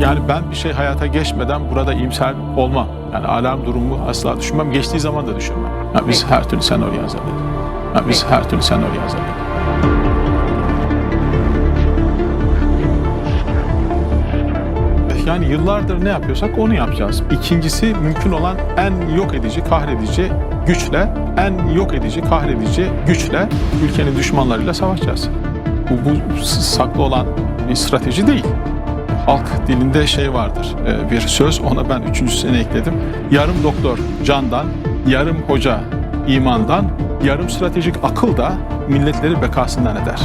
Yani ben bir şey hayata geçmeden burada iyimser olmam. Yani alarm durumu asla düşünmem. Geçtiği zaman da düşünmem. Yani biz her türlü senaryo hazırladık. Yani biz her türlü senaryo hazırladık. Yani yıllardır ne yapıyorsak onu yapacağız. İkincisi mümkün olan en yok edici, kahredici güçle, en yok edici, kahredici güçle ülkenin düşmanlarıyla savaşacağız. Bu, bu saklı olan bir strateji değil. Halk dilinde şey vardır, e, bir söz, ona ben üçüncüsünü ekledim. Yarım doktor candan, yarım hoca imandan, yarım stratejik akıl da milletleri bekasından eder.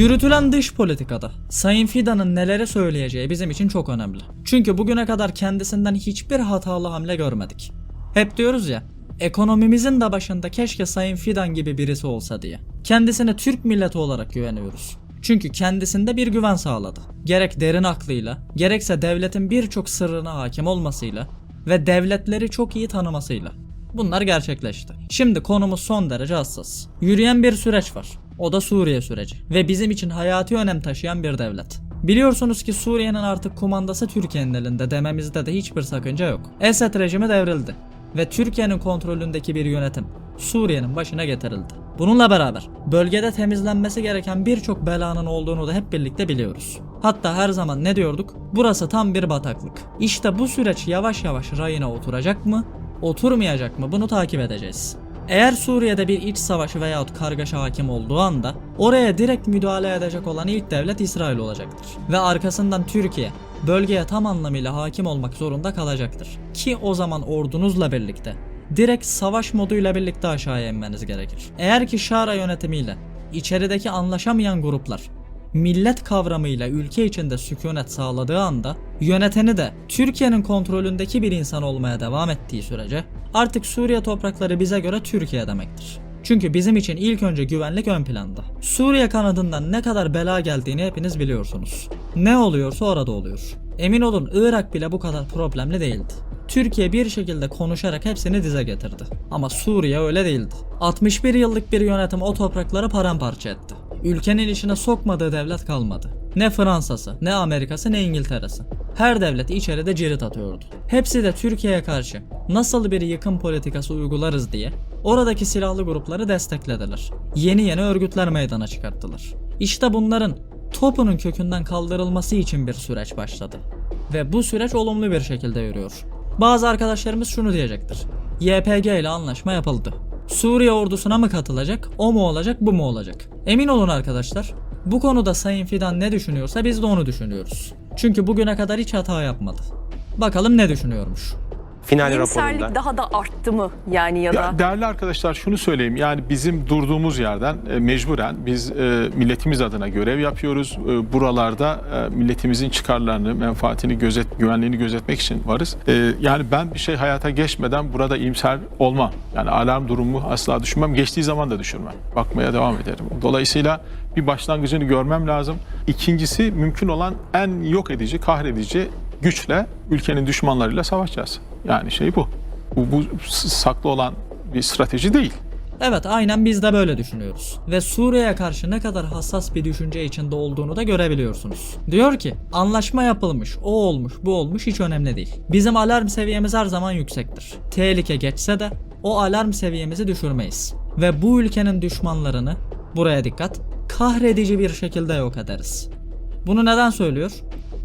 Yürütülen dış politikada Sayın Fidan'ın nelere söyleyeceği bizim için çok önemli. Çünkü bugüne kadar kendisinden hiçbir hatalı hamle görmedik. Hep diyoruz ya, ekonomimizin de başında keşke Sayın Fidan gibi birisi olsa diye. Kendisine Türk milleti olarak güveniyoruz. Çünkü kendisinde bir güven sağladı. Gerek derin aklıyla, gerekse devletin birçok sırrına hakim olmasıyla ve devletleri çok iyi tanımasıyla. Bunlar gerçekleşti. Şimdi konumuz son derece hassas. Yürüyen bir süreç var. O da Suriye süreci. Ve bizim için hayati önem taşıyan bir devlet. Biliyorsunuz ki Suriye'nin artık kumandası Türkiye'nin elinde dememizde de hiçbir sakınca yok. Esed rejimi devrildi. Ve Türkiye'nin kontrolündeki bir yönetim Suriye'nin başına getirildi. Bununla beraber bölgede temizlenmesi gereken birçok belanın olduğunu da hep birlikte biliyoruz. Hatta her zaman ne diyorduk? Burası tam bir bataklık. İşte bu süreç yavaş yavaş rayına oturacak mı? Oturmayacak mı? Bunu takip edeceğiz. Eğer Suriye'de bir iç savaş veyahut kargaşa hakim olduğu anda oraya direkt müdahale edecek olan ilk devlet İsrail olacaktır. Ve arkasından Türkiye bölgeye tam anlamıyla hakim olmak zorunda kalacaktır. Ki o zaman ordunuzla birlikte direkt savaş moduyla birlikte aşağıya inmeniz gerekir. Eğer ki Şara yönetimiyle içerideki anlaşamayan gruplar millet kavramıyla ülke içinde sükunet sağladığı anda yöneteni de Türkiye'nin kontrolündeki bir insan olmaya devam ettiği sürece artık Suriye toprakları bize göre Türkiye demektir. Çünkü bizim için ilk önce güvenlik ön planda. Suriye kanadından ne kadar bela geldiğini hepiniz biliyorsunuz. Ne oluyorsa orada oluyor. Emin olun Irak bile bu kadar problemli değildi. Türkiye bir şekilde konuşarak hepsini dize getirdi. Ama Suriye öyle değildi. 61 yıllık bir yönetim o toprakları paramparça etti. Ülkenin içine sokmadığı devlet kalmadı. Ne Fransa'sı, ne Amerika'sı, ne İngiltere'si. Her devlet içeride cirit atıyordu. Hepsi de Türkiye'ye karşı nasıl bir yıkım politikası uygularız diye oradaki silahlı grupları desteklediler. Yeni yeni örgütler meydana çıkarttılar. İşte bunların topunun kökünden kaldırılması için bir süreç başladı. Ve bu süreç olumlu bir şekilde yürüyor. Bazı arkadaşlarımız şunu diyecektir. YPG ile anlaşma yapıldı. Suriye ordusuna mı katılacak, o mu olacak, bu mu olacak? Emin olun arkadaşlar, bu konuda Sayın Fidan ne düşünüyorsa biz de onu düşünüyoruz. Çünkü bugüne kadar hiç hata yapmadı. Bakalım ne düşünüyormuş. Final raporunda. daha da arttı mı yani ya da? Ya değerli arkadaşlar şunu söyleyeyim yani bizim durduğumuz yerden e, mecburen biz e, milletimiz adına görev yapıyoruz. E, buralarda e, milletimizin çıkarlarını, menfaatini gözet, güvenliğini gözetmek için varız. E, yani ben bir şey hayata geçmeden burada iyimser olmam. Yani alarm durumu asla düşünmem. Geçtiği zaman da düşünmem. Bakmaya devam ederim. Dolayısıyla bir başlangıcını görmem lazım. İkincisi mümkün olan en yok edici, kahredici güçle ülkenin düşmanlarıyla savaşacağız. Yani şey bu. Bu, bu saklı olan bir strateji değil. Evet aynen biz de böyle düşünüyoruz. Ve Suriye'ye karşı ne kadar hassas bir düşünce içinde olduğunu da görebiliyorsunuz. Diyor ki anlaşma yapılmış, o olmuş, bu olmuş hiç önemli değil. Bizim alarm seviyemiz her zaman yüksektir. Tehlike geçse de o alarm seviyemizi düşürmeyiz. Ve bu ülkenin düşmanlarını, buraya dikkat, kahredici bir şekilde yok ederiz. Bunu neden söylüyor?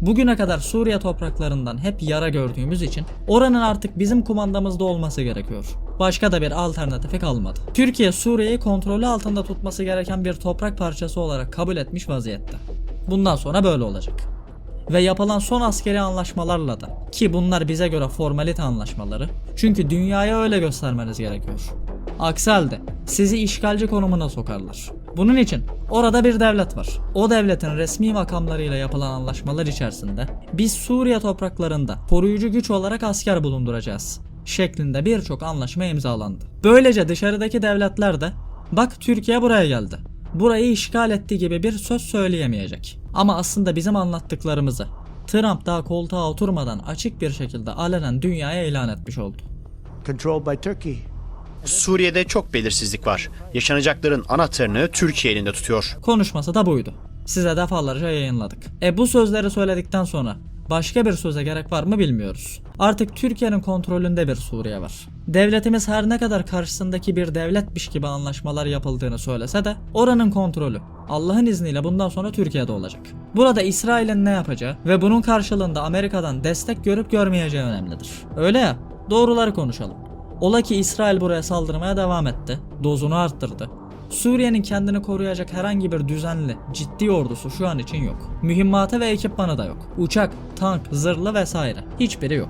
Bugüne kadar Suriye topraklarından hep yara gördüğümüz için oranın artık bizim kumandamızda olması gerekiyor. Başka da bir alternatifi kalmadı. Türkiye Suriye'yi kontrolü altında tutması gereken bir toprak parçası olarak kabul etmiş vaziyette. Bundan sonra böyle olacak. Ve yapılan son askeri anlaşmalarla da ki bunlar bize göre formalite anlaşmaları çünkü dünyaya öyle göstermeniz gerekiyor. Aksi halde sizi işgalci konumuna sokarlar. Bunun için orada bir devlet var. O devletin resmi makamlarıyla yapılan anlaşmalar içerisinde biz Suriye topraklarında koruyucu güç olarak asker bulunduracağız şeklinde birçok anlaşma imzalandı. Böylece dışarıdaki devletler de bak Türkiye buraya geldi. Burayı işgal etti gibi bir söz söyleyemeyecek. Ama aslında bizim anlattıklarımızı Trump daha koltuğa oturmadan açık bir şekilde alenen dünyaya ilan etmiş oldu. controlled by Turkey. Suriye'de çok belirsizlik var. Yaşanacakların anahtarını Türkiye elinde tutuyor. Konuşması da buydu. Size defalarca yayınladık. E bu sözleri söyledikten sonra başka bir söze gerek var mı bilmiyoruz. Artık Türkiye'nin kontrolünde bir Suriye var. Devletimiz her ne kadar karşısındaki bir devletmiş gibi anlaşmalar yapıldığını söylese de oranın kontrolü Allah'ın izniyle bundan sonra Türkiye'de olacak. Burada İsrail'in ne yapacağı ve bunun karşılığında Amerika'dan destek görüp görmeyeceği önemlidir. Öyle ya, doğruları konuşalım. Ola ki İsrail buraya saldırmaya devam etti, dozunu arttırdı. Suriye'nin kendini koruyacak herhangi bir düzenli, ciddi ordusu şu an için yok. Mühimmatı ve ekipmanı da yok. Uçak, tank, zırhlı vesaire. Hiçbiri yok.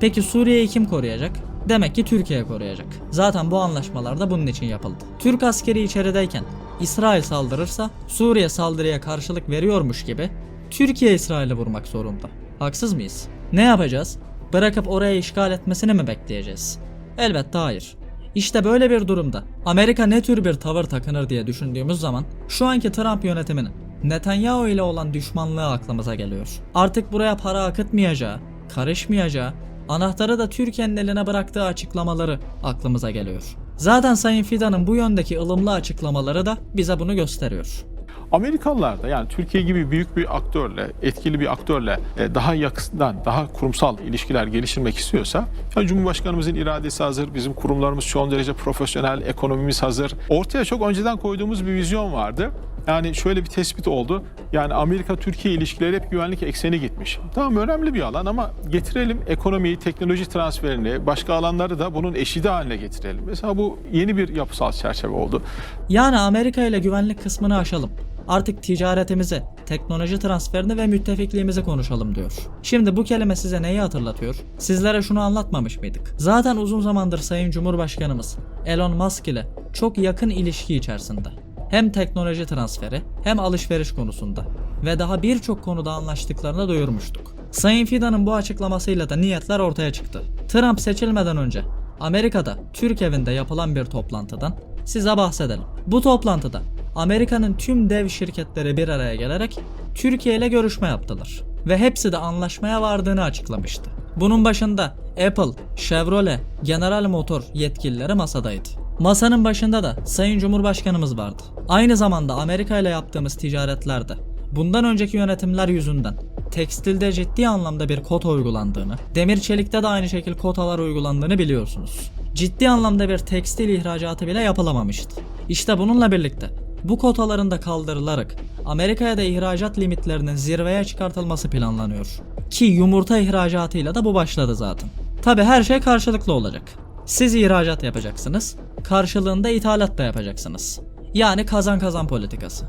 Peki Suriye'yi kim koruyacak? Demek ki Türkiye koruyacak. Zaten bu anlaşmalar da bunun için yapıldı. Türk askeri içerideyken İsrail saldırırsa Suriye saldırıya karşılık veriyormuş gibi Türkiye İsrail'i vurmak zorunda. Haksız mıyız? Ne yapacağız? Bırakıp oraya işgal etmesini mi bekleyeceğiz? Elbette hayır. İşte böyle bir durumda Amerika ne tür bir tavır takınır diye düşündüğümüz zaman şu anki Trump yönetiminin Netanyahu ile olan düşmanlığı aklımıza geliyor. Artık buraya para akıtmayacağı, karışmayacağı, anahtarı da Türkiye'nin eline bıraktığı açıklamaları aklımıza geliyor. Zaten Sayın Fidan'ın bu yöndeki ılımlı açıklamaları da bize bunu gösteriyor. Amerikalılar da yani Türkiye gibi büyük bir aktörle, etkili bir aktörle e, daha yakından, daha kurumsal ilişkiler geliştirmek istiyorsa ya Cumhurbaşkanımızın iradesi hazır, bizim kurumlarımız son derece profesyonel, ekonomimiz hazır. Ortaya çok önceden koyduğumuz bir vizyon vardı. Yani şöyle bir tespit oldu. Yani Amerika-Türkiye ilişkileri hep güvenlik ekseni gitmiş. Tamam önemli bir alan ama getirelim ekonomiyi, teknoloji transferini, başka alanları da bunun eşidi haline getirelim. Mesela bu yeni bir yapısal çerçeve oldu. Yani Amerika ile güvenlik kısmını aşalım. Artık ticaretimizi, teknoloji transferini ve müttefikliğimizi konuşalım diyor. Şimdi bu kelime size neyi hatırlatıyor? Sizlere şunu anlatmamış mıydık? Zaten uzun zamandır Sayın Cumhurbaşkanımız Elon Musk ile çok yakın ilişki içerisinde. Hem teknoloji transferi hem alışveriş konusunda ve daha birçok konuda anlaştıklarını duyurmuştuk. Sayın Fidan'ın bu açıklamasıyla da niyetler ortaya çıktı. Trump seçilmeden önce Amerika'da Türk evinde yapılan bir toplantıdan size bahsedelim. Bu toplantıda Amerika'nın tüm dev şirketleri bir araya gelerek Türkiye ile görüşme yaptılar ve hepsi de anlaşmaya vardığını açıklamıştı. Bunun başında Apple, Chevrolet, General Motor yetkilileri masadaydı. Masanın başında da Sayın Cumhurbaşkanımız vardı. Aynı zamanda Amerika ile yaptığımız ticaretlerde bundan önceki yönetimler yüzünden tekstilde ciddi anlamda bir kota uygulandığını, demir çelikte de aynı şekilde kotalar uygulandığını biliyorsunuz. Ciddi anlamda bir tekstil ihracatı bile yapılamamıştı. İşte bununla birlikte bu kotaların da kaldırılarak Amerika'ya da ihracat limitlerinin zirveye çıkartılması planlanıyor. Ki yumurta ihracatıyla da bu başladı zaten. Tabi her şey karşılıklı olacak. Siz ihracat yapacaksınız, karşılığında ithalat da yapacaksınız. Yani kazan kazan politikası.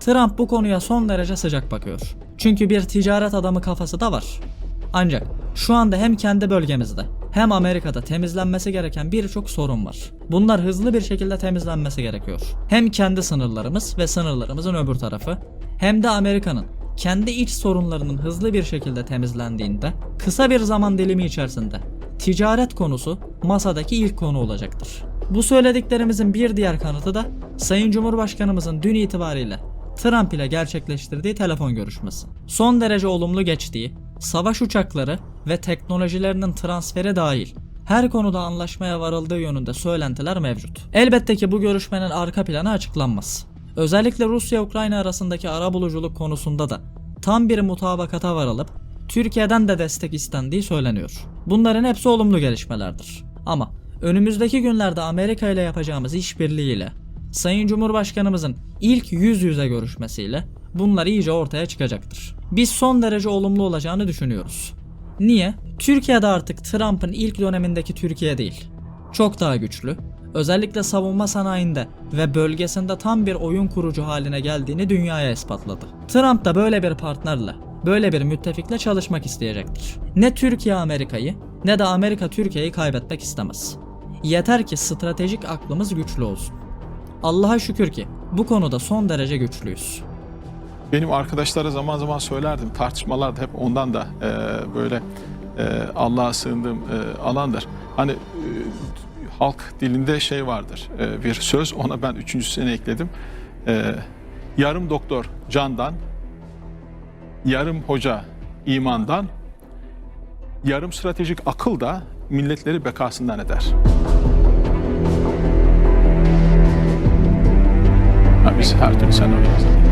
Trump bu konuya son derece sıcak bakıyor. Çünkü bir ticaret adamı kafası da var. Ancak şu anda hem kendi bölgemizde hem Amerika'da temizlenmesi gereken birçok sorun var. Bunlar hızlı bir şekilde temizlenmesi gerekiyor. Hem kendi sınırlarımız ve sınırlarımızın öbür tarafı hem de Amerika'nın kendi iç sorunlarının hızlı bir şekilde temizlendiğinde kısa bir zaman dilimi içerisinde ticaret konusu masadaki ilk konu olacaktır. Bu söylediklerimizin bir diğer kanıtı da Sayın Cumhurbaşkanımızın dün itibariyle Trump ile gerçekleştirdiği telefon görüşmesi. Son derece olumlu geçtiği, savaş uçakları ve teknolojilerinin transferi dahil her konuda anlaşmaya varıldığı yönünde söylentiler mevcut. Elbette ki bu görüşmenin arka planı açıklanmaz. Özellikle Rusya-Ukrayna arasındaki arabuluculuk konusunda da tam bir mutabakata varılıp Türkiye'den de destek istendiği söyleniyor. Bunların hepsi olumlu gelişmelerdir. Ama önümüzdeki günlerde Amerika ile yapacağımız işbirliğiyle Sayın Cumhurbaşkanımızın ilk yüz yüze görüşmesiyle bunlar iyice ortaya çıkacaktır. Biz son derece olumlu olacağını düşünüyoruz. Niye? Türkiye'de artık Trump'ın ilk dönemindeki Türkiye değil. Çok daha güçlü, özellikle savunma sanayinde ve bölgesinde tam bir oyun kurucu haline geldiğini dünyaya ispatladı. Trump da böyle bir partnerle, böyle bir müttefikle çalışmak isteyecektir. Ne Türkiye Amerika'yı ne de Amerika Türkiye'yi kaybetmek istemez. Yeter ki stratejik aklımız güçlü olsun. Allah'a şükür ki bu konuda son derece güçlüyüz. Benim arkadaşlara zaman zaman söylerdim. Tartışmalarda hep ondan da e, böyle e, Allah'a sığındığım e, alandır. Hani e, halk dilinde şey vardır. e, bir söz ona ben üçüncüsüne ekledim. E, yarım doktor candan, yarım hoca imandan, yarım stratejik akıl da milletleri bekasından eder. Ha, biz her türlü senaryo yazdık.